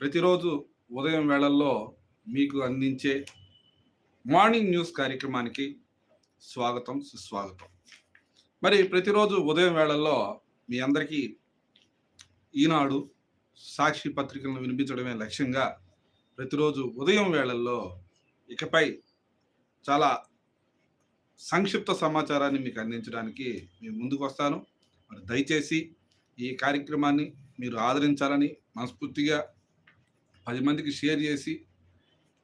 ప్రతిరోజు ఉదయం వేళల్లో మీకు అందించే మార్నింగ్ న్యూస్ కార్యక్రమానికి స్వాగతం సుస్వాగతం. మరి ప్రతిరోజు ఉదయం వేళల్లో మీ అందరికీ ఈనాడు సాక్షి పత్రికలను వినిపించడమే లక్ష్యంగా ప్రతిరోజు ఉదయం వేళల్లో ఇకపై చాలా సంక్షిప్త సమాచారాన్ని మీకు అందించడానికి మేము ముందుకు వస్తాను. మరి దయచేసి ఈ కార్యక్రమాన్ని మీరు ఆదరించాలని మనస్ఫూర్తిగా పది మందికి షేర్ చేసి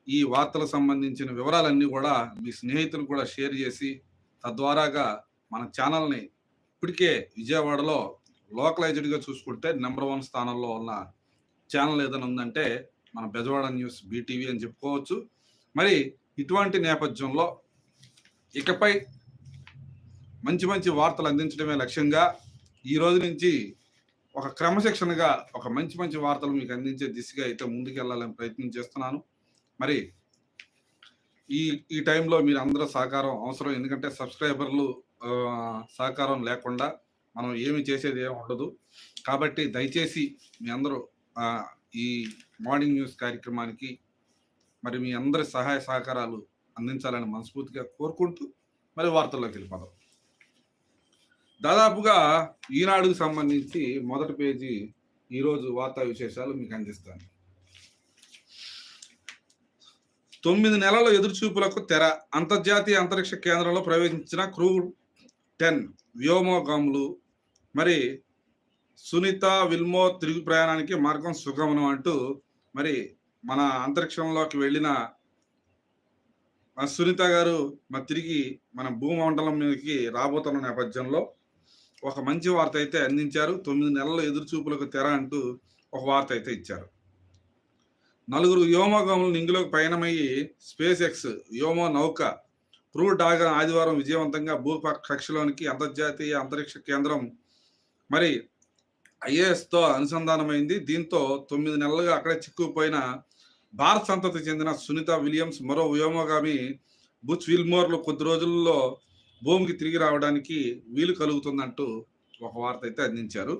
ఈ వార్తలకు సంబంధించిన వివరాలన్నీ కూడా మీ స్నేహితులు కూడా షేర్ చేసి తద్వారాగా మన ఛానల్ని ఇప్పటికే విజయవాడలో లోకలైజ్డ్గా చూసుకుంటే నెంబర్ వన్ స్థానంలో ఉన్న ఛానల్ ఏదైనా ఉందంటే మన బెజవాడ న్యూస్ బీటీవీ అని చెప్పుకోవచ్చు. మరి ఇటువంటి నేపథ్యంలో ఇకపై మంచి మంచి వార్తలు అందించడమే లక్ష్యంగా ఈ రోజు నుంచి ఒక క్రమశిక్షణగా ఒక మంచి మంచి వార్తలు మీకు అందించే దిశగా అయితే ముందుకెళ్ళాలని ప్రయత్నం చేస్తున్నాను. మరి ఈ ఈ టైంలో మీరు అందరూ సహకారం అవసరం. ఎందుకంటే సబ్స్క్రైబర్లు సహకారం లేకుండా మనం ఏమి చేసేది ఏమి ఉండదు. కాబట్టి దయచేసి మీ అందరూ ఈ మార్నింగ్ న్యూస్ కార్యక్రమానికి మరి మీ అందరి సహాయ సహకారాలు అందించాలని మనస్ఫూర్తిగా కోరుకుంటూ మరి వార్తల్లోకి వెళ్ళిపోదాం. దాదాపుగా ఈనాడుకు సంబంధించి మొదటి పేజీ ఈరోజు వార్తా విశేషాలు మీకు అందిస్తాను. తొమ్మిది నెలల ఎదురుచూపులకు తెర అంతర్జాతీయ అంతరిక్ష కేంద్రంలో ప్రవేశించిన క్రూ టెన్ వ్యోమోగములు. మరి సునీత విల్మో తిరుగు ప్రయాణానికి మార్గం సుగమనం అంటూ మరి మన అంతరిక్షంలోకి వెళ్ళిన సునీత గారు మరి తిరిగి మన భూమండలం మీదకి రాబోతున్న నేపథ్యంలో ఒక మంచి వార్త అయితే అందించారు. తొమ్మిది నెలల ఎదురుచూపులకు తెర అంటూ ఒక వార్త అయితే ఇచ్చారు. నలుగురు వ్యోమోగములు నింగిలోకి పయనమయ్యి స్పేస్ ఎక్స్ వ్యోమ నౌక క్రూ డాగన్ ఆదివారం విజయవంతంగా భూ కక్షలోనికి అంతర్జాతీయ అంతరిక్ష కేంద్రం మరి ఐఏఎస్తో అనుసంధానమైంది. దీంతో తొమ్మిది నెలలుగా అక్కడే చిక్కుకుపోయిన భారత్ సంతతి చెందిన సునీత విలియమ్స్ మరో వ్యోమగామి బుచ్ విల్మోర్లు కొద్ది రోజుల్లో భూమికి తిరిగి రావడానికి వీలు కలుగుతుందంటూ ఒక వార్త అయితే అందించారు.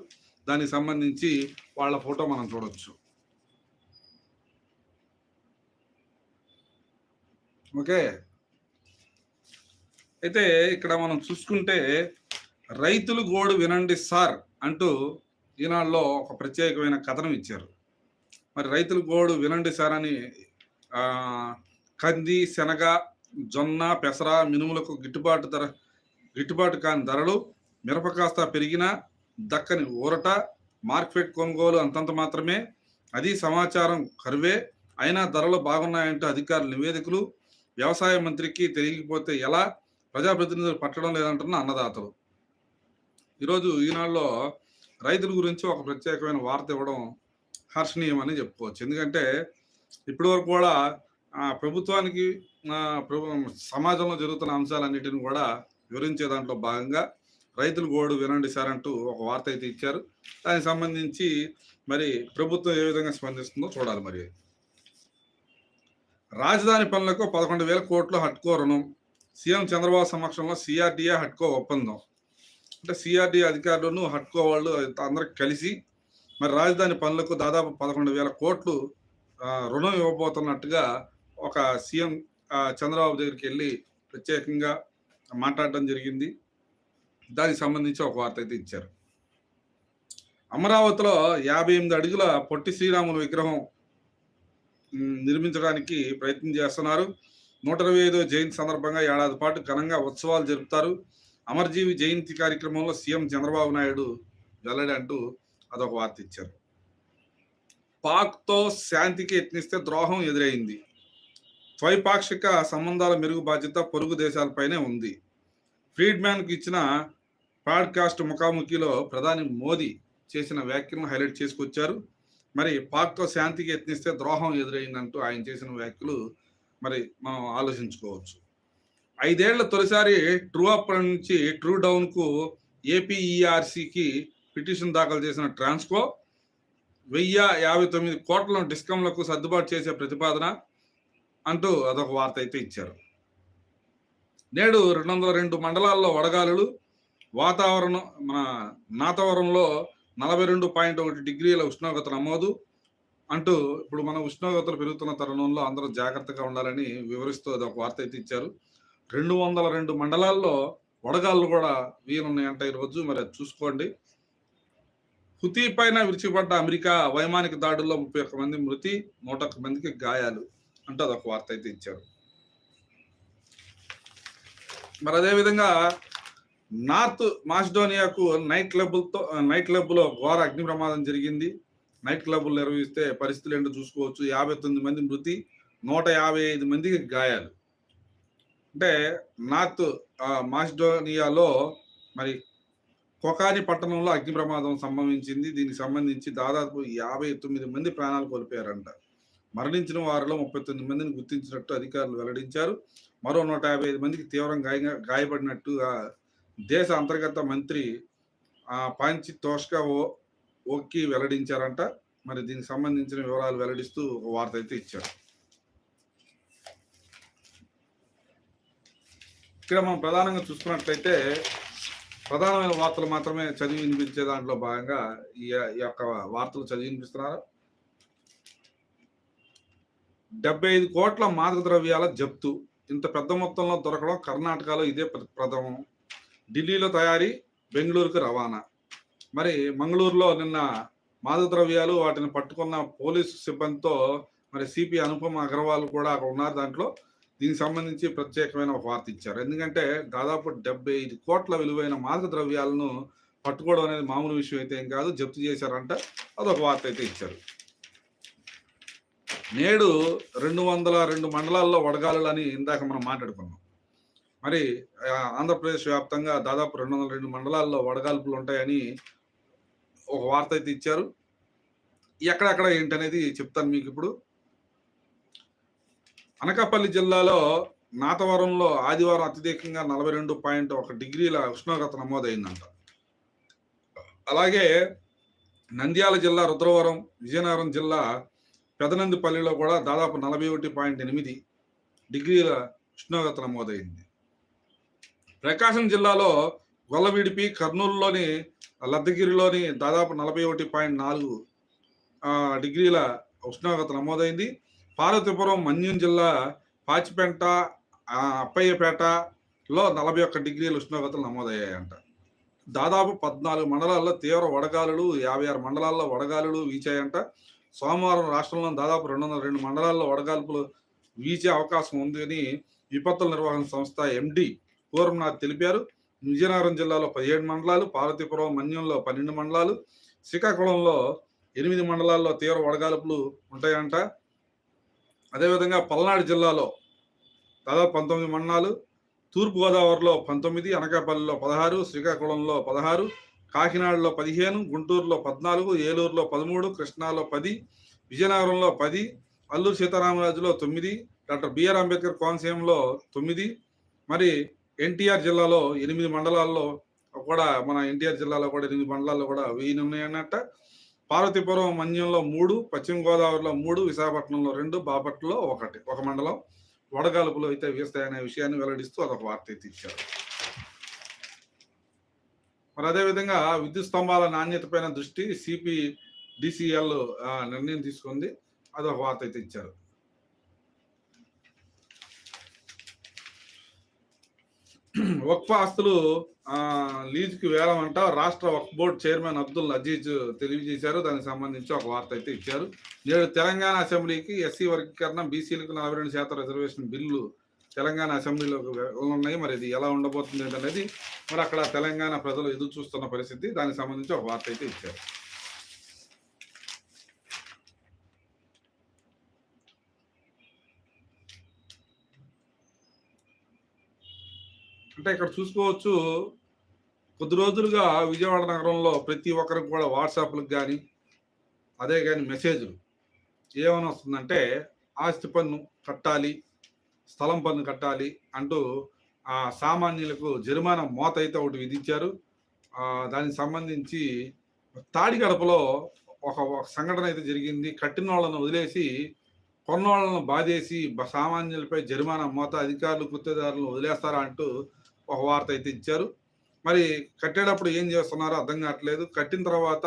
దానికి సంబంధించి వాళ్ళ ఫోటో మనం చూడవచ్చు ఓకే. అయితే ఇక్కడ మనం చూసుకుంటే రైతులు గోడు వినండి సార్ అంటూ ఈనాడులో ఒక ప్రత్యేకమైన కథనం ఇచ్చారు. మరి రైతులు గోడు వినండి సార్ అని కంది శనగ జొన్న పెసర మినుములకు గిట్టుబాటు ధర గిట్టుబాటు కాని ధరలు మిరప కాస్త పెరిగినా దక్కని ఊరట మార్కెట్ కొనుగోలు అంతంత మాత్రమే. అది సమాచారం కరువే. అయినా ధరలు బాగున్నాయంటూ అధికారుల నివేదికలు. వ్యవసాయ మంత్రికి తెలియకపోతే ఎలా? ప్రజాప్రతినిధులు పట్టడం లేదంటున్న అన్నదాతలు. ఈరోజు ఈనాడులో రైతుల గురించి ఒక ప్రత్యేకమైన వార్త ఇవ్వడం హర్షణీయం అని చెప్పుకోవచ్చు. ఎందుకంటే ఇప్పటివరకు కూడా ప్రభుత్వానికి సమాజంలో జరుగుతున్న అంశాలన్నిటిని కూడా వివరించే దాంట్లో భాగంగా రైతులు గోడు వినండి సార్ అంటూ ఒక వార్త అయితే ఇచ్చారు. దానికి సంబంధించి మరి ప్రభుత్వం ఏ విధంగా స్పందిస్తుందో చూడాలి మరి. రాజధాని పనులకు పదకొండు వేల కోట్లు హట్కో రుణం. సీఎం చంద్రబాబు సమక్షంలో సిఆర్డీఏ హట్కో ఒప్పందం. అంటే సిఆర్డీఏ అధికారులను హట్కో వాళ్ళు అందరూ కలిసి మరి రాజధాని పనులకు దాదాపు పదకొండు వేల కోట్లు రుణం ఇవ్వబోతున్నట్టుగా ఒక సీఎం చంద్రబాబు దగ్గరికి వెళ్ళి ప్రత్యేకంగా మాట్లాడడం జరిగింది. దానికి సంబంధించి ఒక వార్త అయితే ఇచ్చారు. అమరావతిలో యాభై ఎనిమిది అడుగుల పొట్టి శ్రీరాములు విగ్రహం నిర్మించడానికి ప్రయత్నం చేస్తున్నారు. నూట ఇరవై ఐదో జయంతి సందర్భంగా ఏడాది పాటు ఘనంగా ఉత్సవాలు జరుపుతారు. అమర్జీవి జయంతి కార్యక్రమంలో సీఎం చంద్రబాబు నాయుడు వెల్లడి అంటూ అదొక వార్త ఇచ్చారు. పాక్తో శాంతికి యత్నిస్తే ద్రోహం ఎదురైంది. ద్వైపాక్షిక సంబంధాల మెరుగు బాధ్యత పొరుగు దేశాలపైనే ఉంది. ఫ్రీడ్మ్యాన్కి ఇచ్చిన పాడ్కాస్ట్ ముఖాముఖిలో ప్రధాని మోదీ చేసిన వ్యాఖ్యలను హైలైట్ చేసుకొచ్చారు. మరి పాక్తో శాంతికి యత్నిస్తే ద్రోహం ఎదురైందంటూ ఆయన చేసిన వ్యాఖ్యలు మరి మనం ఆలోచించుకోవచ్చు. ఐదేళ్ళ తొలిసారి ట్రూ అప్ నుంచి ట్రూ డౌన్కు ఏపీఈఆర్సీకి పిటిషన్ దాఖలు చేసిన ట్రాన్స్కో వెయ్యి యాభై తొమ్మిది కోట్లను డిస్కంలకు సర్దుబాటు చేసే ప్రతిపాదన అంటూ అదొక వార్త అయితే ఇచ్చారు. నేడు రెండు వందల రెండు మండలాల్లో వడగాలులు వాతావరణం మన నాతవరంలో నలభై రెండు పాయింట్ ఒకటి డిగ్రీల ఉష్ణోగ్రత నమోదు అంటూ ఇప్పుడు మన ఉష్ణోగ్రతలు పెరుగుతున్న తరుణంలో అందరూ జాగ్రత్తగా ఉండాలని వివరిస్తూ అది ఒక వార్త అయితే ఇచ్చారు. రెండు వందల రెండు మండలాల్లో వడగాళ్ళు కూడా వీలున్నాయంట ఈరోజు. మరి అది చూసుకోండి. హుతీ పైన విరిచిపడ్డ అమెరికా వైమానిక దాడుల్లో ముప్పై ఒక్క మంది మృతి నూట ఒక్క మందికి గాయాలు. అంటూ అదొక వార్త అయితే ఇచ్చారు. మరి అదేవిధంగా నార్త్ మాసిడోనియాకు నైట్ క్లబ్లతో నైట్ క్లబ్లో ఘోర అగ్ని ప్రమాదం జరిగింది. నైట్ క్లబ్లు నిర్వహిస్తే పరిస్థితులు ఏంటో చూసుకోవచ్చు. యాభై తొమ్మిది మంది మృతి నూట యాభై ఐదు మందికి గాయాలు. అంటే నార్త్ మాస్డోనియాలో మాసిడోనియాలో మరి కొకాని పట్టణంలో అగ్ని ప్రమాదం సంభవించింది. దీనికి సంబంధించి దాదాపు యాభై తొమ్మిది మంది ప్రాణాలు కోల్పోయారంట. మరణించిన వారిలో ముప్పై తొమ్మిది మందిని గుర్తించినట్టు అధికారులు వెల్లడించారు. మరో నూట యాభై ఐదు మందికి తీవ్రంగా గాయ గాయపడినట్టు దేశ అంతర్గత మంత్రి ఆ, పాంచి తోష్కా ఓ ఓకి వెల్లడించారంట. మరి దీనికి సంబంధించిన వివరాలు వెల్లడిస్తూ ఒక వార్త అయితే ఇచ్చారు ఇక్కడ మనం ప్రధానంగా చూసుకున్నట్లయితే ప్రధానమైన వార్తలు మాత్రమే చదివి వినిపించే దాంట్లో భాగంగా ఈ ఈ యొక్క వార్తలు చదివి వినిపిస్తున్నారు. డెబ్బై ఐదు కోట్ల మాదక ద్రవ్యాల జప్తు. ఇంత పెద్ద మొత్తంలో దొరకడం కర్ణాటకలో ఇదే ప్ర- ప్రథమం. ఢిల్లీలో తయారీ బెంగళూరుకు రవాణా. మరి మంగళూరులో నిన్న మాదక ద్రవ్యాలు వాటిని పట్టుకున్న పోలీసు సిబ్బందితో మరి సిపి అనుపమ అగర్వాల్ కూడా అక్కడ ఉన్నారు దాంట్లో. దీనికి సంబంధించి ప్రత్యేకమైన ఒక వార్త ఇచ్చారు. ఎందుకంటే దాదాపు డెబ్బై ఐదు కోట్ల విలువైన మాదక ద్రవ్యాలను పట్టుకోవడం అనేది మామూలు విషయం అయితే ఏం కాదు జప్తు చేశారంట. అదొక వార్త అయితే ఇచ్చారు. నేడు రెండు వందల రెండు మండలాల్లో వడగాలులు అని ఇందాక మనం మాట్లాడుకున్నాం. మరి ఆంధ్రప్రదేశ్ వ్యాప్తంగా దాదాపు రెండు వందల రెండు మండలాల్లో వడగాల్పులు ఉంటాయని ఒక వార్త అయితే ఇచ్చారు. ఎక్కడెక్కడ ఏంటనేది చెప్తాను మీకు ఇప్పుడు. అనకాపల్లి జిల్లాలో నాతవరంలో ఆదివారం అత్యధికంగా నలభై రెండు పాయింట్ ఒక డిగ్రీల ఉష్ణోగ్రత నమోదైందంట. అలాగే నంద్యాల జిల్లా రుద్రవరం విజయనగరం జిల్లా పెదనందిపల్లిలో కూడా దాదాపు నలభై ఒకటి పాయింట్ ఎనిమిది డిగ్రీల ఉష్ణోగ్రత నమోదైంది. ప్రకాశం జిల్లాలో గొల్లవిడిపి కర్నూలులోని లద్దగిరిలోని దాదాపు నలభై ఒకటి పాయింట్ నాలుగు డిగ్రీల ఉష్ణోగ్రత నమోదైంది. పార్వతీపురం మన్యం జిల్లా పాచిపెంట అప్పయ్యపేటలో నలభై ఒక్క డిగ్రీల ఉష్ణోగ్రతలు నమోదయ్యాయంట. దాదాపు పద్నాలుగు మండలాల్లో తీవ్ర వడగాలులు యాభై ఆరు మండలాల్లో వడగాలులు వీచాయంట. సోమవారం రాష్ట్రంలో దాదాపు రెండు వందల రెండు మండలాల్లో వడగాల్పులు వీచే అవకాశం ఉంది అని విపత్తుల నిర్వహణ సంస్థ ఎండి పూర్వనాథ్ తెలిపారు. విజయనగరం జిల్లాలో పదిహేడు మండలాలు పార్వతీపురం మన్యంలో పన్నెండు మండలాలు శ్రీకాకుళంలో ఎనిమిది మండలాల్లో తీవ్ర వడగాల్పులు ఉంటాయంట. అదేవిధంగా పల్నాడు జిల్లాలో దాదాపు పంతొమ్మిది మండలాలు తూర్పుగోదావరిలో పంతొమ్మిది అనకాపల్లిలో పదహారు శ్రీకాకుళంలో పదహారు కాకినాడలో పదిహేను గుంటూరులో పద్నాలుగు ఏలూరులో పదమూడు కృష్ణాలో పది విజయనగరంలో పది అల్లూరు సీతారామరాజులో తొమ్మిది డాక్టర్ బిఆర్ అంబేద్కర్ కోనసీమలో తొమ్మిది మరి ఎన్టీఆర్ జిల్లాలో ఎనిమిది మండలాల్లో కూడా మన ఎన్టీఆర్ జిల్లాలో కూడా ఎనిమిది మండలాల్లో కూడా వెయ్యి ఉన్నాయన్నట్ట. పార్వతీపురం మన్యంలో మూడు పశ్చిమ గోదావరిలో మూడు విశాఖపట్నంలో రెండు బాపట్లలో ఒకటి. ఒక మండలం వడగాలుపులు అయితే వీస్తాయనే విషయాన్ని వెల్లడిస్తూ అదొక వార్త అయితే ఇచ్చారు. మరి అదేవిధంగా విద్యుత్ స్తంభాల నాణ్యత పైన దృష్టి సిపి డిసిఎల్ నిర్ణయం తీసుకుంది. అదొక వార్త అయితే ఇచ్చారు. వక్ఫ్ ఆస్తులు లీజుకి వేలమంట రాష్ట్ర వక్ఫ్ బోర్డు చైర్మన్ అబ్దుల్ అజీజ్ తెలియజేశారు. దానికి సంబంధించి ఒక వార్త అయితే ఇచ్చారు. నేడు తెలంగాణ అసెంబ్లీకి ఎస్సీ వర్గీకరణ బీసీలకు నలభై రెండు శాతం రిజర్వేషన్ బిల్లు తెలంగాణ అసెంబ్లీలో ఉన్నాయి. మరి ఇది ఎలా ఉండబోతుంది అనేది మరి అక్కడ తెలంగాణ ప్రజలు ఎదురు చూస్తున్న పరిస్థితి. దానికి సంబంధించి ఒక వార్త అయితే ఇచ్చారు. అంటే ఇక్కడ చూసుకోవచ్చు కొద్ది రోజులుగా విజయవాడ నగరంలో ప్రతి ఒక్కరికి కూడా వాట్సాప్లకు కానీ అదే కానీ మెసేజ్లు. ఏమని వస్తుందంటే ఆస్తి పన్ను కట్టాలి స్థలం పన్ను కట్టాలి అంటూ ఆ సామాన్యులకు జరిమానా మోత అయితే ఒకటి విధించారు. దానికి సంబంధించి తాడిగడపలో ఒక ఒక సంఘటన అయితే జరిగింది. కట్టిన వాళ్ళను వదిలేసి కొన్నోళ్ళను బాధేసి సామాన్యులపై జరిమానా మోత అధికారులు గుత్తేదారులను వదిలేస్తారా అంటూ ఒక వార్త అయితే ఇచ్చారు. మరి కట్టేటప్పుడు ఏం చేస్తున్నారో అర్థం కావట్లేదు. కట్టిన తర్వాత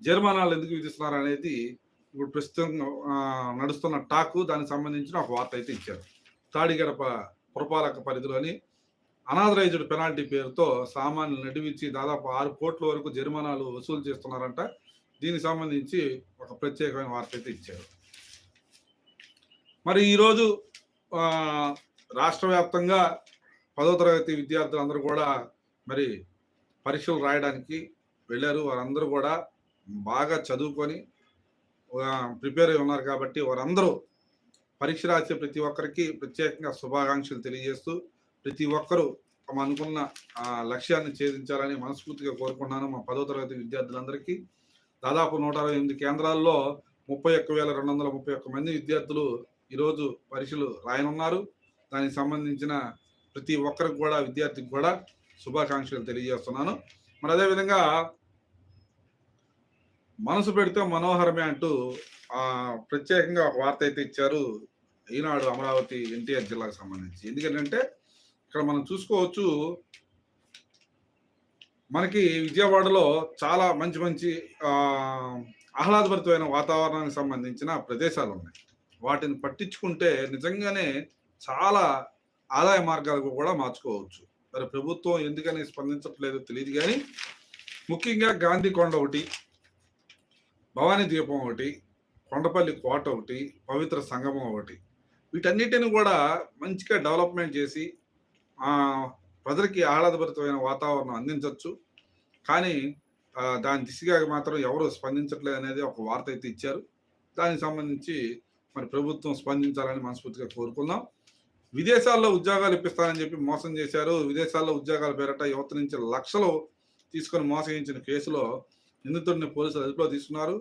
జరిమానాలు ఎందుకు విధిస్తున్నారు అనేది ఇప్పుడు ప్రస్తుతం నడుస్తున్న టాకు దానికి సంబంధించిన ఒక వార్త అయితే ఇచ్చారు. తాడిగడప పురపాలక పరిధిలోని అనాథరైజ్డ్ పెనాల్టీ పేరుతో సామాన్లు నడిపించి దాదాపు ఆరు కోట్ల వరకు జరిమానాలు వసూలు చేస్తున్నారంట. దీనికి సంబంధించి ఒక ప్రత్యేకమైన వార్త అయితే ఇచ్చారు. మరి ఈరోజు రాష్ట్ర వ్యాప్తంగా పదో తరగతి విద్యార్థులందరూ కూడా మరి పరీక్షలు రాయడానికి వెళ్ళారు. వారందరూ కూడా బాగా చదువుకొని ప్రిపేర్ అయి ఉన్నారు కాబట్టి వారందరూ పరీక్ష రాసే ప్రతి ఒక్కరికి ప్రత్యేకంగా శుభాకాంక్షలు తెలియజేస్తూ ప్రతి ఒక్కరూ తమ అనుకున్న లక్ష్యాన్ని ఛేదించాలని మనస్ఫూర్తిగా కోరుకున్నాను మా పదో తరగతి విద్యార్థులందరికీ. దాదాపు నూట అరవై ఎనిమిది కేంద్రాల్లో ముప్పై ఒక్క వేల రెండు వందల ముప్పై ఒక్క మంది విద్యార్థులు ఈరోజు పరీక్షలు రాయనున్నారు. దానికి సంబంధించిన ప్రతి ఒక్కరికి కూడా విద్యార్థికి కూడా శుభాకాంక్షలు తెలియజేస్తున్నాను. మరి అదేవిధంగా మనసు పెడితే మనోహరమే అంటూ ఆ ప్రత్యేకంగా ఒక వార్త అయితే ఇచ్చారు ఈనాడు అమరావతి ఎన్టీఆర్ జిల్లాకు సంబంధించి. ఎందుకంటే ఇక్కడ మనం చూసుకోవచ్చు మనకి విజయవాడలో చాలా మంచి మంచి ఆహ్లాదభరితమైన వాతావరణానికి సంబంధించిన ప్రదేశాలు ఉన్నాయి. వాటిని పట్టించుకుంటే నిజంగానే చాలా ఆదాయ మార్గాలకు కూడా మార్చుకోవచ్చు. మరి ప్రభుత్వం ఎందుకని స్పందించట్లేదో తెలియదు కానీ ముఖ్యంగా గాంధీ కొండ ఒకటి భవానీ ద్వీపం ఒకటి కొండపల్లి కోట ఒకటి పవిత్ర సంగమం ఒకటి. వీటన్నిటిని కూడా మంచిగా డెవలప్మెంట్ చేసి ప్రజలకి ఆహ్లాదభరితమైన వాతావరణం అందించవచ్చు కానీ దాని దిశగా మాత్రం ఎవరు స్పందించట్లేదు అనేది ఒక వార్త అయితే ఇచ్చారు. దానికి సంబంధించి మరి ప్రభుత్వం స్పందించాలని మనస్ఫూర్తిగా కోరుకుందాం. విదేశాల్లో ఉద్యోగాలు ఇప్పిస్తానని చెప్పి మోసం చేశారు. విదేశాల్లో ఉద్యోగాల పేరట యువత నుంచి లక్షలు తీసుకొని మోసగించిన కేసులో నిందితుడిని పోలీసులు అదుపులో తీసుకున్నారు.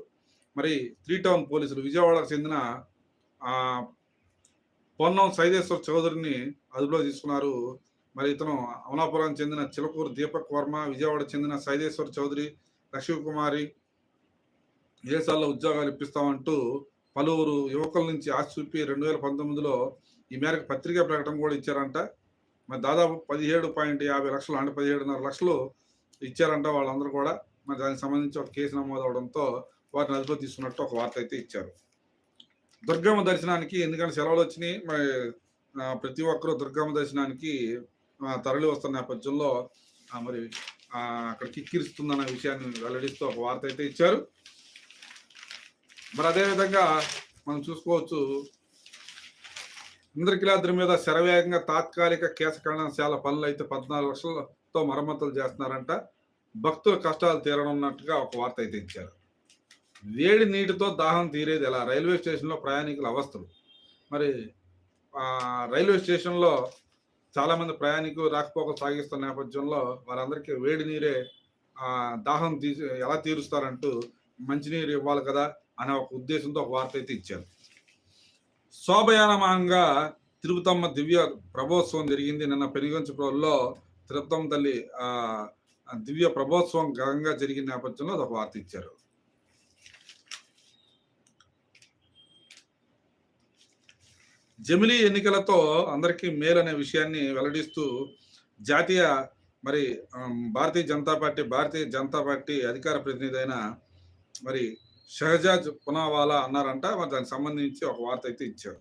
మరి త్రీ టౌన్ పోలీసులు విజయవాడకు చెందిన పొన్నం సైదేశ్వర్ చౌదరిని అదుపులో తీసుకున్నారు. మరి ఇతను అమలాపురం చెందిన చిలకూరు దీపక్ వర్మ విజయవాడ చెందిన సైదేశ్వర్ చౌదరి లక్ష్మీ కుమారి విదేశాల్లో ఉద్యోగాలు ఇప్పిస్తామంటూ పలువురు యువకుల నుంచి ఆశ చూపి రెండు వేల పంతొమ్మిదిలో ఈ మేరకు పత్రికా ప్రకటన కూడా ఇచ్చారంట. మరి దాదాపు పదిహేడు పాయింట్ యాభై లక్షలు అంటే పదిహేడున్నర లక్షలు ఇచ్చారంట వాళ్ళందరూ కూడా. మరి దానికి సంబంధించి ఒక కేసు నమోదు అవడంతో వారిని అదుపులో తీసుకున్నట్టు ఒక వార్త అయితే ఇచ్చారు. దుర్గమ్మ దర్శనానికి ఎందుకంటే సెలవులు వచ్చినాయి? మరి ప్రతి ఒక్కరూ దుర్గమ్మ దర్శనానికి తరలి వస్తున్న నేపథ్యంలో మరి అక్కడ కిక్కిరిస్తుందన్న విషయాన్ని వెల్లడిస్తూ ఒక వార్త అయితే ఇచ్చారు. మరి అదేవిధంగా మనం చూసుకోవచ్చు ఇంద్రకిలాద్రి మీద శరవేగంగా తాత్కాలిక కేశకరణశాల పనులు అయితే పద్నాలుగు లక్షలతో మరమ్మతులు చేస్తున్నారంట. భక్తుల కష్టాలు తీరనున్నట్టుగా ఒక వార్త అయితే ఇచ్చారు. వేడి నీటితో దాహం తీరేది ఎలా? రైల్వే స్టేషన్లో ప్రయాణికుల అవస్థలు. మరి రైల్వే స్టేషన్లో చాలామంది ప్రయాణికులు రాకపోకలు సాగిస్తున్న నేపథ్యంలో వారందరికీ వేడి నీరే దాహం తీసి ఎలా తీరుస్తారంటూ మంచినీరు ఇవ్వాలి కదా అనే ఒక ఉద్దేశంతో ఒక వార్త అయితే ఇచ్చారు. శోభయానమానంగా తిరుపతమ్మ దివ్య ప్రభోత్సవం జరిగింది. నిన్న పెనుగంచిపురంలో తిరుపతమ్మ తల్లి ఆ దివ్య ప్రభోత్సవం ఘనంగా జరిగిన నేపథ్యంలో ఒక వార్త ఇచ్చారు. జమిలీ ఎన్నికలతో అందరికీ మేలు అనే విషయాన్ని వెల్లడిస్తూ జాతీయ మరి భారతీయ జనతా పార్టీ భారతీయ జనతా పార్టీ అధికార ప్రతినిధి అయిన మరి షహజాజ్ పునావాలా అన్నారంట. మరి దానికి సంబంధించి ఒక వార్త అయితే ఇచ్చారు.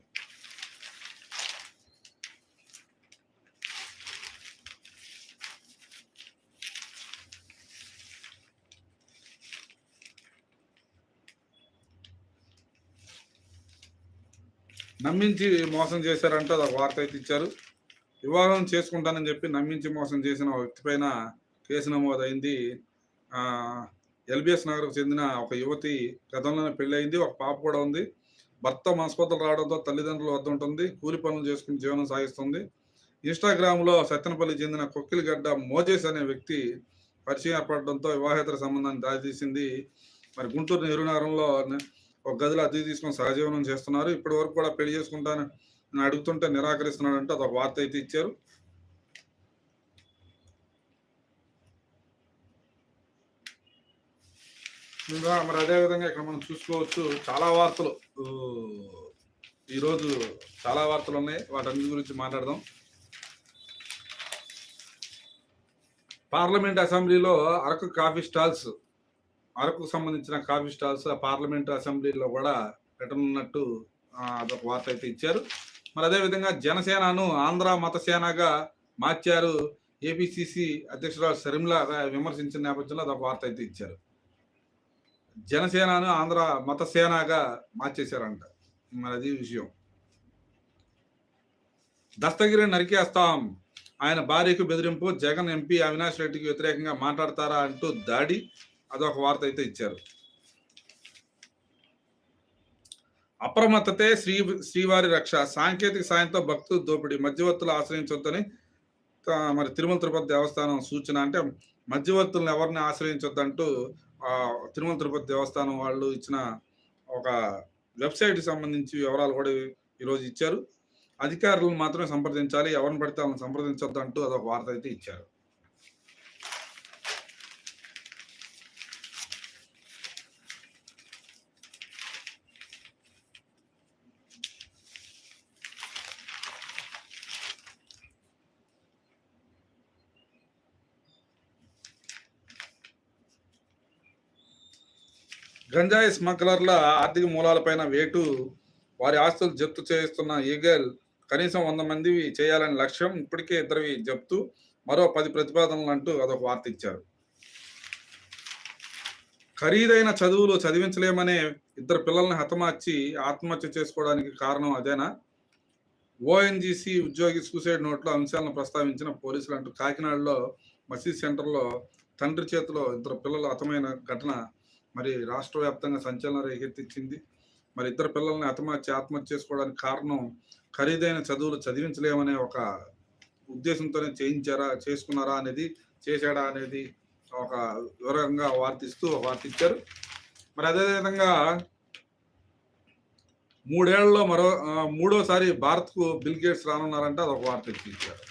నమ్మించి మోసం చేశారంట అది వార్త అయితే ఇచ్చారు. వివాహం చేసుకుంటానని చెప్పి నమ్మించి మోసం చేసిన వ్యక్తి పైన కేసు నమోదైంది. ఆ, ఎల్బిఎస్ నగర్కు చెందిన ఒక యువతి గతంలోనే పెళ్ళయింది ఒక పాప కూడా ఉంది. భర్త మనస్పతులు రావడంతో తల్లిదండ్రుల వద్ద ఉంటుంది కూలి పనులు చేసుకుని జీవనం సాగిస్తుంది. ఇన్స్టాగ్రామ్లో సత్తెనపల్లి చెందిన కొక్కిలిగడ్డ మోజేస్ అనే వ్యక్తి పరిచయం ఏర్పడడంతో వివాహేతర సంబంధాన్ని దారితీసింది. మరి గుంటూరు నెహ్రూనగరంలో ఒక గదిలో అద్దె తీసుకొని సహజీవనం చేస్తున్నారు. ఇప్పటి వరకు కూడా పెళ్ళి చేసుకుంటాను నేను అడుగుతుంటే నిరాకరిస్తున్నాడంటే అదొక వార్త అయితే ఇచ్చారు. ఇంకా మరి అదే విధంగా ఇక్కడ మనం చూసుకోవచ్చు చాలా వార్తలు. ఈరోజు చాలా వార్తలు ఉన్నాయి. వాటన్నిటి గురించి మాట్లాడదాం. పార్లమెంట్ అసెంబ్లీలో అరకు కాఫీ స్టాల్స్ అరకు సంబంధించిన కాఫీ స్టాల్స్ పార్లమెంటు అసెంబ్లీలో కూడా పెట్టనున్నట్టు అదొక వార్త అయితే ఇచ్చారు. మరి అదేవిధంగా జనసేనను ఆంధ్ర మతసేనగా మార్చారు ఏపీసీసీ అధ్యక్షురాలు షర్మిల విమర్శించిన నేపథ్యంలో అదొక వార్త అయితే ఇచ్చారు. జనసేనను ఆంధ్ర మతసేనగా మార్చేశారంట. మరి అది విషయం. దస్తగిరి నరికేస్తాం. ఆయన భార్యకు బెదిరింపు. జగన్ ఎంపీ అవినాష్ రెడ్డికి వ్యతిరేకంగా మాట్లాడతారా అంటూ దాడి. అదొక వార్త అయితే ఇచ్చారు. అప్రమత్తతే శ్రీ శ్రీవారి రక్ష సాంకేతిక సాయంతో భక్తులు దోపిడీ మధ్యవర్తులు ఆశ్రయించొద్దని మరి తిరుమల తిరుపతి దేవస్థానం సూచన అంటే మధ్యవర్తులను ఎవరిని ఆశ్రయించొద్దంటూ తిరుమల తిరుపతి దేవస్థానం వాళ్ళు ఇచ్చిన ఒక వెబ్సైట్కి సంబంధించి వివరాలు కూడా ఈరోజు ఇచ్చారు. అధికారులను మాత్రమే సంప్రదించాలి ఎవరిని పడితే వాళ్ళని సంప్రదించొద్దు అంటూ అదొక వార్త అయితే ఇచ్చారు. గంజాయి స్మగ్లర్ల ఆర్థిక మూలాలపైన వేటు వారి ఆస్తులు జప్తు చేస్తున్న ఈగల్ కనీసం వంద మంది చేయాలని లక్ష్యం ఇప్పటికే ఇద్దరివి జప్తు మరో పది ప్రతిపాదనలు అంటూ అదొక వార్త ఇచ్చారు. ఖరీదైన చదువులు చదివించలేమనే ఇద్దరు పిల్లల్ని హతమార్చి ఆత్మహత్య చేసుకోవడానికి కారణం అదేనా? ఓఎన్జీసీ ఉద్యోగి సూసైడ్ నోట్లో అంశాలను ప్రస్తావించిన పోలీసులు అంటూ కాకినాడలో మసీద్ సెంటర్లో తండ్రి చేతిలో ఇద్దరు పిల్లలు హతమైన ఘటన మరి రాష్ట్ర వ్యాప్తంగా సంచలనం రేకెత్తించింది మరి ఇద్దరు పిల్లల్ని హతమార్చి ఆత్మహత్య చేసుకోవడానికి కారణం ఖరీదైన చదువులు చదివించలేమనే ఒక ఉద్దేశంతోనే చేయించారా చేసుకున్నారా అనేది చేశాడా అనేది ఒక వివరంగా వార్తిస్తూ వార్తిచ్చారు. మరి అదేవిధంగా మూడేళ్ళలో మరో మూడోసారి భారత్కు బిల్ గేట్స్ రానున్నారంటే అదొక వార్త ఇచ్చారు.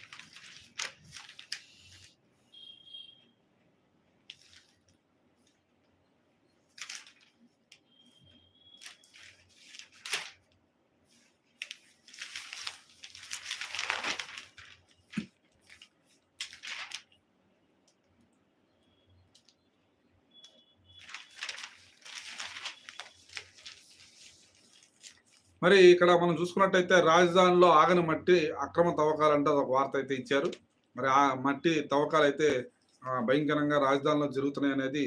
మరి ఇక్కడ మనం చూసుకున్నట్టయితే రాజధానిలో ఆగని మట్టి అక్రమ తవ్వకాలంటే అదొక వార్త అయితే ఇచ్చారు. మరి ఆ మట్టి తవ్వకాలు అయితే భయంకరంగా రాజధానిలో జరుగుతున్నాయి అనేది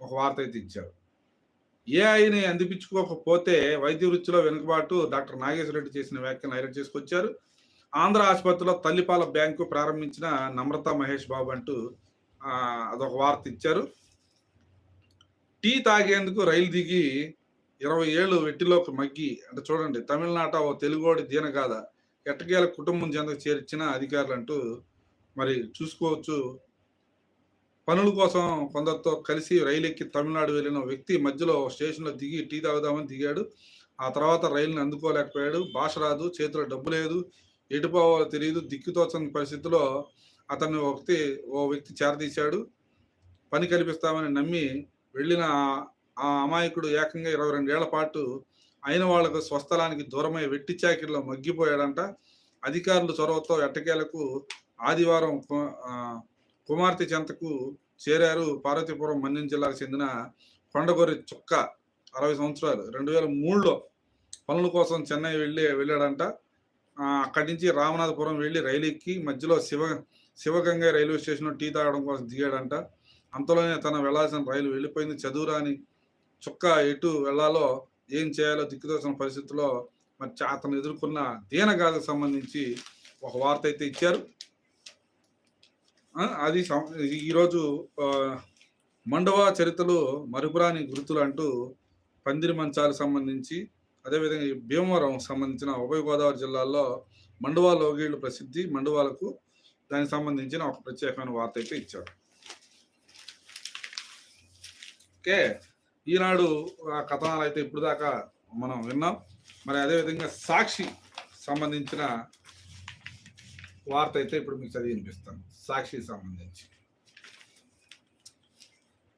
ఒక వార్త అయితే ఇచ్చారు. ఏఐని అందిపించుకోకపోతే వైద్య వృత్తిలో వెనుకబాటు డాక్టర్ నాగేశ్వర రెడ్డి చేసిన వ్యాఖ్యలు హైలైట్ చేసుకొచ్చారు. ఆంధ్ర ఆసుపత్రిలో తల్లిపాల బ్యాంకు ప్రారంభించిన నమ్రత మహేష్ బాబు అంటూ అదొక వార్త ఇచ్చారు. టీ తాగేందుకు రైలు దిగి ఇరవై ఏళ్ళు వెట్టిలోకి మగ్గి అంటే చూడండి తమిళనాట ఓ తెలుగోడి దీన కాద ఎట్టకేల కుటుంబం చెందకు చేర్చిన అధికారులు అంటూ మరి చూసుకోవచ్చు. పనుల కోసం కొందరితో కలిసి రైలు ఎక్కి తమిళనాడు వెళ్ళిన వ్యక్తి మధ్యలో స్టేషన్లో దిగి టీ తాగుదామని దిగాడు. ఆ తర్వాత రైలుని అందుకోలేకపోయాడు. భాష రాదు చేతిలో డబ్బు లేదు ఎటుపోవాలో తెలియదు. దిక్కుతోచని పరిస్థితిలో అతన్ని ఒకటి ఓ వ్యక్తి చేరదీశాడు. పని కల్పిస్తామని నమ్మి వెళ్ళిన ఆ- అమాయకుడు ఏకంగా ఇరవై రెండేళ్ళ పాటు అయిన వాళ్ళకు స్వస్థలానికి దూరమై వెట్టి చాకిరిలో మగ్గిపోయాడంట. అధికారులు చొరవతో ఎట్టకేలకు ఆదివారం కు- కుమార్తె చెంతకు చేరారు. పార్వతీపురం మన్యం జిల్లాకు చెందిన కొండగొర్రి చుక్క అరవై సంవత్సరాలు. రెండు వేల మూడులో పనుల కోసం చెన్నై వెళ్ళి వెళ్ళాడంట. అక్కడి నుంచి రామనాథపురం వెళ్ళి రైలు ఎక్కి మధ్యలో శివ శివగంగ రైల్వే స్టేషన్లో టీ తాగడం కోసం దిగాడంట. అంతలోనే తన వెళ్ళాల్సిన రైలు వెళ్ళిపోయింది. చదువురాని చుక్క ఎటు వెళ్ళాలో ఏం చేయాలో దిక్కుదోచిన పరిస్థితుల్లో మరి అతను ఎదుర్కొన్న దీనగాథకు సంబంధించి ఒక వార్త అయితే ఇచ్చారు. అది సం- ఈరోజు మండవా మండవ చరిత్రలు మరుపురాని గుర్తులు అంటూ పందిరి మంచాలకు సంబంధించి అదేవిధంగా ఈ భీమవరం సంబంధించిన ఉభయ గోదావరి జిల్లాల్లో మండువా లోగిళ్ళు ప్రసిద్ధి మండువాలకు దానికి సంబంధించిన ఒక ప్రత్యేకమైన వార్త అయితే ఇచ్చారు. ఓకే. ఈనాడు ఆ కథనాలు అయితే ఇప్పుడు దాకా మనం విన్నాం. మరి అదేవిధంగా సాక్షి సంబంధించిన వార్త అయితే ఇప్పుడు మీకు చదివి వినిపిస్తాను. సాక్షి సంబంధించి.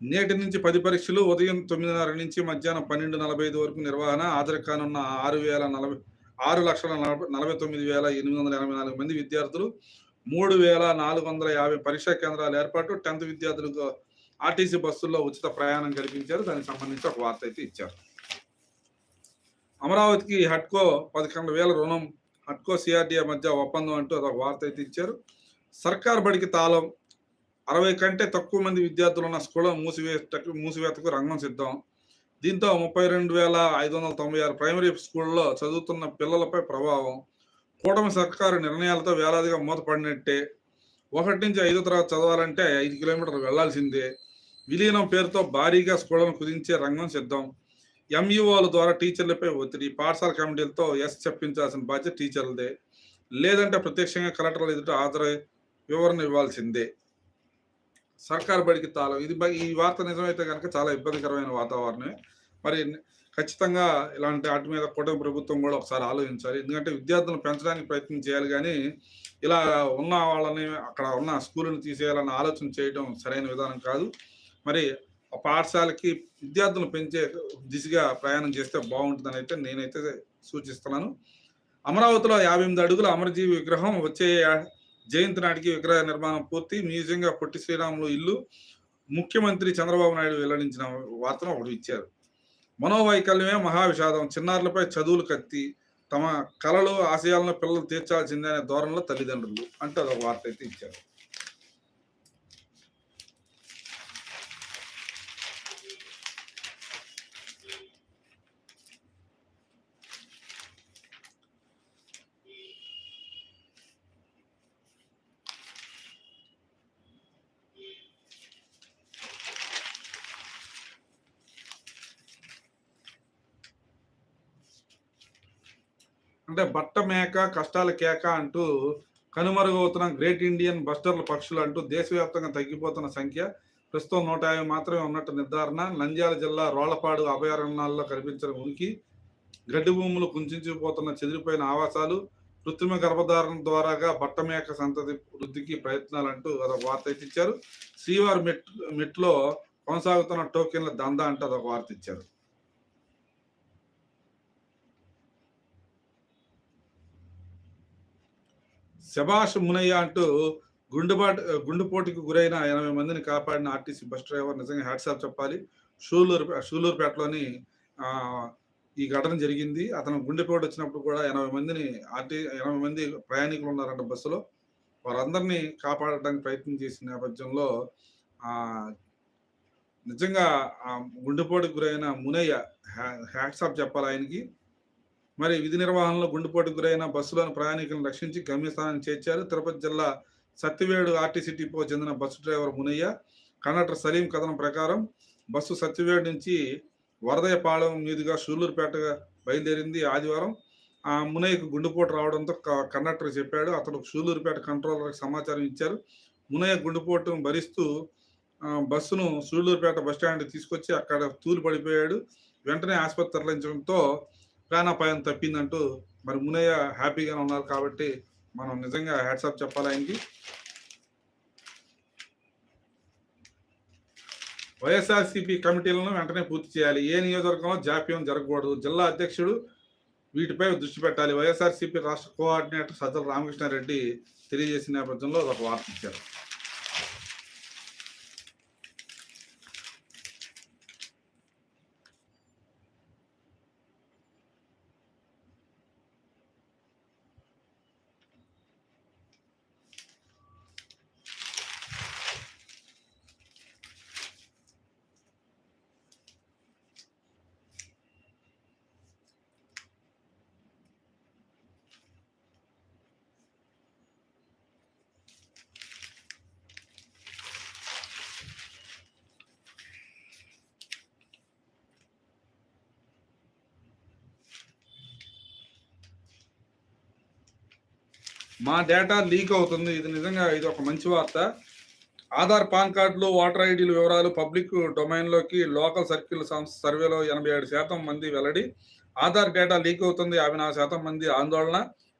నేటి నుంచి పది పరీక్షలు ఉదయం తొమ్మిదిన్నర నుంచి మధ్యాహ్నం పన్నెండు నలభై ఐదు వరకు నిర్వహణ హాజరు కానున్న ఆరు వేల నలభై ఆరు లక్షల నలభై నలభై తొమ్మిది వేల ఎనిమిది వందల ఎనభై నాలుగు మంది విద్యార్థులు మూడు వేల నాలుగు వందల యాభై పరీక్షా కేంద్రాల ఏర్పాటు టెన్త్ విద్యార్థులకు ఆర్టీసీ బస్సుల్లో ఉచిత ప్రయాణం కల్పించారు. దానికి సంబంధించి ఒక వార్త అయితే ఇచ్చారు. అమరావతికి హట్కో పదకొండు వేల రుణం హట్కో సిఆర్డీఏ మధ్య ఒప్పందం అంటూ అదొక వార్త అయితే ఇచ్చారు. సర్కార్ బడికి తాళం అరవై కంటే తక్కువ మంది విద్యార్థులు ఉన్న స్కూల్ మూసివేతకు మూసివేతకు రంగం సిద్ధం. దీంతో ముప్పై రెండు వేల ఐదు వందల తొంభై ఆరు ప్రైమరీ స్కూల్లో చదువుతున్న పిల్లలపై ప్రభావం కూటమి సర్కారు నిర్ణయాలతో వేలాదిగా మూతపడినట్టే. ఒకటి నుంచి ఐదో తరగతి చదవాలంటే ఐదు కిలోమీటర్లు వెళ్ళాల్సిందే. విలీనం పేరుతో భారీగా స్కూళ్ళను కుదించే రంగం సిద్ధం. ఎంఈఓల ద్వారా టీచర్లపై ఒత్తిడి పాఠశాల కమిటీలతో ఎస్ చెప్పించాల్సిన బాధ్యత టీచర్లదే. లేదంటే ప్రత్యక్షంగా కలెక్టర్ల ఎదుట హాజరై వివరణ ఇవ్వాల్సిందే. సర్కార్ బడికి తాళం. ఇది బ- ఈ వార్త నిజమైతే కనుక చాలా ఇబ్బందికరమైన వాతావరణమే. మరి ఖచ్చితంగా ఇలాంటి వాటి మీద కూటమి ప్రభుత్వం కూడా ఒకసారి ఆలోచించాలి. ఎందుకంటే విద్యార్థులను పెంచడానికి ప్రయత్నం చేయాలి కానీ ఇలా ఉన్న వాళ్ళని అక్కడ ఉన్న స్కూళ్ళని తీసేయాలన్న ఆలోచన చేయడం సరైన విధానం కాదు. మరి ఆ పాఠశాలకి విద్యార్థులను పెంచే దిశగా ప్రయాణం చేస్తే బాగుంటుందని అయితే నేనైతే సూచిస్తున్నాను. అమరావతిలో యాభై ఎనిమిది అడుగుల అమరజీవి విగ్రహం వచ్చే జయంతి నాటికి విగ్రహ నిర్మాణం పూర్తి. మ్యూజియంగా పొట్టి శ్రీరాములు ఇల్లు. ముఖ్యమంత్రి చంద్రబాబు నాయుడు వెల్లడించిన వార్తను ఒకటి ఇచ్చారు. మనోవైకల్యమే మహావిషాదం. చిన్నారులపై చదువులు కత్తి తమ కళలు ఆశయాలను పిల్లలు తీర్చాల్సిందే అనే ధోరణిలో తల్లిదండ్రులు అంటే అదొక వార్త అయితే ఇచ్చారు అంటే బట్ట కష్టాల కేక అంటూ కనుమరుగవుతున్న గ్రేట్ ఇండియన్ బస్టర్ల పక్షులు అంటూ దేశవ్యాప్తంగా తగ్గిపోతున్న సంఖ్య ప్రస్తుతం నూట యాభై మాత్రమే ఉన్నట్టు నిర్ధారణ. నంద్యాల జిల్లా రోళ్ళపాడు అభయారణ్యాల్లో కనిపించిన ఉనికి. గడ్డి భూములు కుంచుకుపోతున్న చెదిరిపోయిన ఆవాసాలు కృత్రిమ గర్భధారణ ద్వారాగా బట్టమేక సంతతి వృద్ధికి ప్రయత్నాలంటూ అదొక వార్త ఇచ్చారు. శ్రీవారి మెట్ మెట్లో కొనసాగుతున్న టోకెన్ల దందా అంటూ అదొక వార్త ఇచ్చారు. శభాష్ మునయ్య అంటూ గుండెబాటు గుండెపోటుకి గురైన ఎనభై మందిని కాపాడిన ఆర్టీసీ బస్ డ్రైవర్ నిజంగా హ్యాట్సాప్ చెప్పాలి. షూలూరు షూలూరుపేటలోని ఈ ఘటన జరిగింది. అతను గుండెపోటు వచ్చినప్పుడు కూడా ఎనభై మందిని ఆర్టీ ఎనభై మంది ప్రయాణికులు ఉన్నారంట బస్సులో. వారందరినీ కాపాడడానికి ప్రయత్నం చేసిన నేపథ్యంలో నిజంగా గుండెపోటుకు గురైన మునయ్య హ్యాట్సాప్ చెప్పాలి ఆయనకి. మరి విధి నిర్వహణలో గుండెపోటుకు గురైన బస్సులోని ప్రయాణికులను రక్షించి గమ్యస్థానానికి చేర్చారు. తిరుపతి జిల్లా సత్యవేడు ఆర్టీసీ డిపో చెందిన bus driver Munayya conductor Salim కథనం ప్రకారం బస్సు సత్యవేడు నుంచి వరదయపాళెం మీదుగా షూలూరుపేట బయలుదేరింది. ఆదివారం ఆ మునయ్యకు గుండెపోటు రావడంతో క- కండక్టర్ చెప్పాడు. అతను షూలూరుపేట కంట్రోలర్కి సమాచారం ఇచ్చారు. మునయ్య గుండెపోటును భరిస్తూ బస్సును సూళ్ళూరుపేట బస్టాండ్ తీసుకొచ్చి అక్కడ తూలి పడిపోయాడు. వెంటనే ఆసుపత్రి తరలించడంతో ప్రాణాపాయం తప్పిందంటూ మరి మునయ్య హ్యాపీగానే ఉన్నారు కాబట్టి మనం నిజంగా హ్యాట్సాప్ చెప్పాలి ఆయనకి? వైఎస్ఆర్సీపీ కమిటీలను వెంటనే పూర్తి చేయాలి. ఏ నియోజకవర్గంలో జాప్యం జరగకూడదు. జిల్లా అధ్యక్షుడు వీటిపై దృష్టి పెట్టాలి. వైఎస్ఆర్సీపీ రాష్ట్ర కోఆర్డినేటర్ సజ్జల రామకృష్ణారెడ్డి తెలియజేసిన నేపథ్యంలో ఒక వార్త ఇచ్చారు. మా డేటా లీక్ అవుతుంది. ఇది నిజంగా ఇది ఒక మంచి వార్త. ఆధార్ పాన్ కార్డులు ఓటర్ ఐడీలు వివరాలు పబ్లిక్ డొమైన్లోకి లోకల్ సర్కిల్ సర్వేలో ఎనభై ఏడు శాతం మంది వెల్లడి. ఆధార్ డేటా లీక్ అవుతుంది. యాభై నాలుగు శాతం మంది ఆందోళన.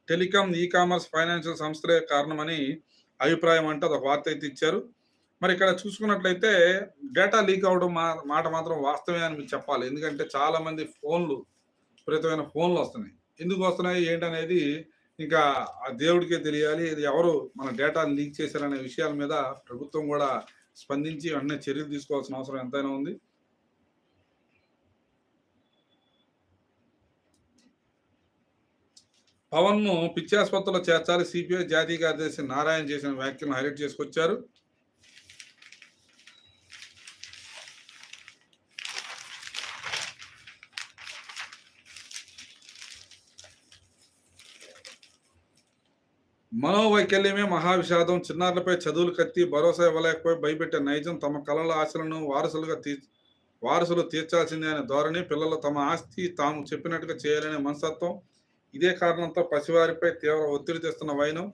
టెలికాం ఈ కామర్స్ ఫైనాన్షియల్ సంస్థలే కారణమని అభిప్రాయం అంటే ఒక వార్త అయితే ఇచ్చారు. మరి ఇక్కడ చూసుకున్నట్లయితే డేటా లీక్ అవడం మా మాట మాత్రం వాస్తవమే అని మీకు చెప్పాలి. ఎందుకంటే చాలామంది ఫోన్లు విపరీతమైన ఫోన్లు వస్తున్నాయి. ఎందుకు వస్తున్నాయి? ఏంటనేది ఇంకా ఆ దేవుడికే తెలియాలి. ఇది ఎవరు మన డేటాను లీక్ చేశారనే విషయాల మీద ప్రభుత్వం కూడా స్పందించి వెంటనే చర్యలు తీసుకోవాల్సిన అవసరం ఎంతైనా ఉంది. పవన్ను పిచ్చి ఆసుపత్రిలో చేర్చాలి. సిపిఐ జాతీయ కార్యదర్శి నారాయణ చేసిన వ్యాఖ్యలను హైలైట్ చేసుకొచ్చారు. మనోవైకల్యమే మహావిషాదం. చిన్నారులపై చదువులు కత్తి భరోసా ఇవ్వలేకపోయి భయపెట్టే నైజం తమ కళల ఆశలను వారసులుగా తీ వారసులు తీర్చాల్సిందే అనే ధోరణి పిల్లలు తమ ఆస్తి తాము చెప్పినట్టుగా చేయాలనే మనస్తత్వం. ఇదే కారణంతో పసివారిపై తీవ్ర ఒత్తిడి తెస్తున్న వైనం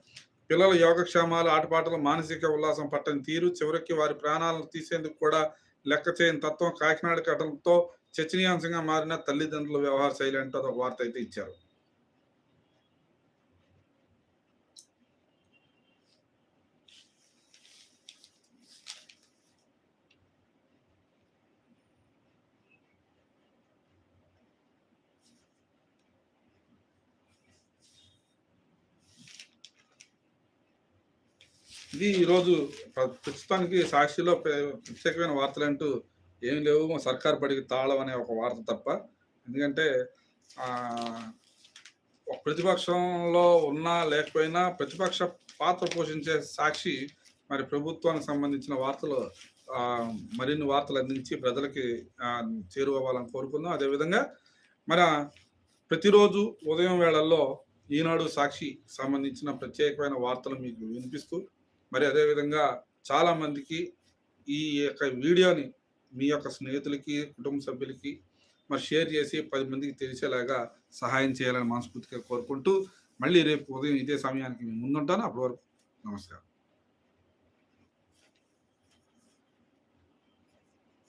పిల్లల యోగక్షేమాలు ఆటపాటలు మానసిక ఉల్లాసం పట్టని తీరు చివరికి వారి ప్రాణాలను తీసేందుకు కూడా లెక్క చేయని తత్వం కాకినాడ ఘటనతో చర్చనీయాంశంగా మారిన తల్లిదండ్రుల వ్యవహార శైలి అంటే ఒక వార్త అయితే ఇచ్చారు. ఇది ఈరోజు ప్రస్తుతానికి సాక్షిలో ప్ర- ప్రత్యేకమైన వార్తలు అంటూ ఏం లేవు. మా సర్కార్ బడికి తాళం అనే ఒక వార్త తప్ప. ఎందుకంటే ప్రతిపక్షంలో ఉన్నా లేకపోయినా ప్రతిపక్ష పాత్ర పోషించే సాక్షి మరి ప్రభుత్వానికి సంబంధించిన వార్తలు మరిన్ని వార్తలు అందించి ప్రజలకి చేరువవ్వాలని కోరుకుందాం. అదేవిధంగా మన ప్రతిరోజు ఉదయం వేళల్లో ఈనాడు సాక్షి సంబంధించిన ప్రత్యేకమైన వార్తలు మీకు వినిపిస్తూ మరి అదేవిధంగా చాలామందికి ఈ యొక్క వీడియోని మీ యొక్క స్నేహితులకి కుటుంబ సభ్యులకి మరి షేర్ చేసి పది మందికి తెలిసేలాగా సహాయం చేయాలని మనస్ఫూర్తిగా కోరుకుంటూ మళ్ళీ రేపు ఉదయం ఇదే సమయానికి ముందుంటాను. అప్పటి వరకు నమస్కారం.